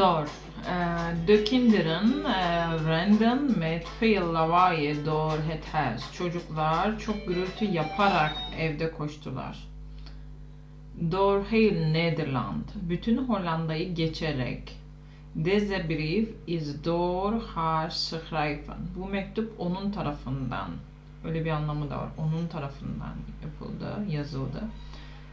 Door. Eh, de kinderen renden met veel lawaai door het huis. Çocuklar çok gürültü yaparak evde koştular. Door heel Nederland. Bütün Hollanda'yı geçerek. Deze brief is door haar geschreven. Bu mektup onun tarafından. Öyle bir anlamı da var. Onun tarafından yapıldı, yazıldı.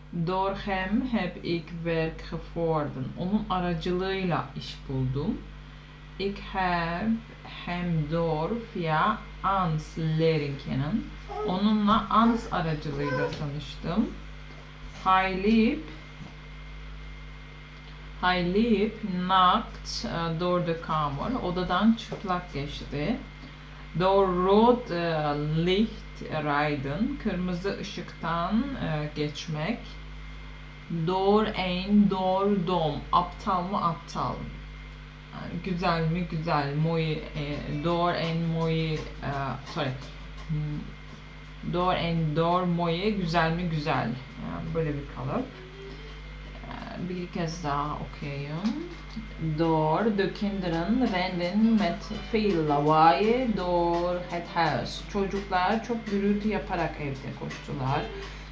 Door hem heb ik werk gevonden. Onun aracılığıyla iş buldum. Ik heb hem door via Ans leren kennen. Onunla Ans aracılığıyla tanıştım. Hij liep nakt eh, door de kamer. Odadan çıplak geçti. Eh, licht rijden. Kırmızı ışıktan eh, geçmek. Door een door dom. Aptal mı aptal? Güzel mi güzel. Eh, door en mooi. eh, sorry. Hmm, Door en door mooie. Güzel mi güzel. Yani böyle bir kalıp. Bir kez daha okuyayım. Door de kinderen renden met veel lawaai door het huis. Çocuklar çok gürültü yaparak evde koştular.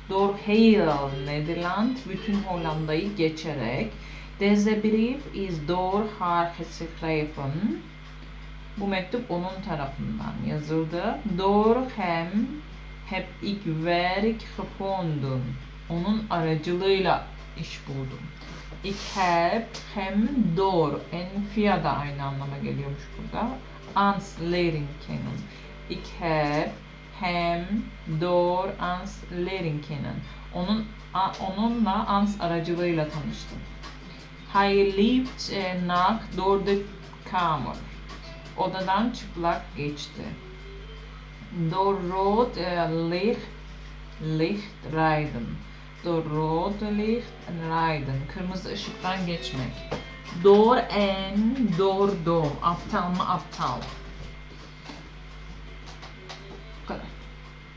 Door heel Nederland, bütün Hollanda'yı geçerek. Deze brief is door haar geschreven. Bu mektup onun tarafından yazıldı. Door hem heb ik werk gevonden. Onun aracılığıyla iş buldum. Ik heb hem door. En via da aynı anlama geliyormuş burada. Ans leren kennen. Ik heb hem door ans leren kennen. Onun onunla ans aracılığıyla tanıştım. Hij liep eh, nakt door de kamer. Odadan çıplak geçti. Door rood eh, licht, licht rijden. Door rood licht rijden. Kırmızı ışıktan geçmek. Door en door dom. Aptal mı aptal?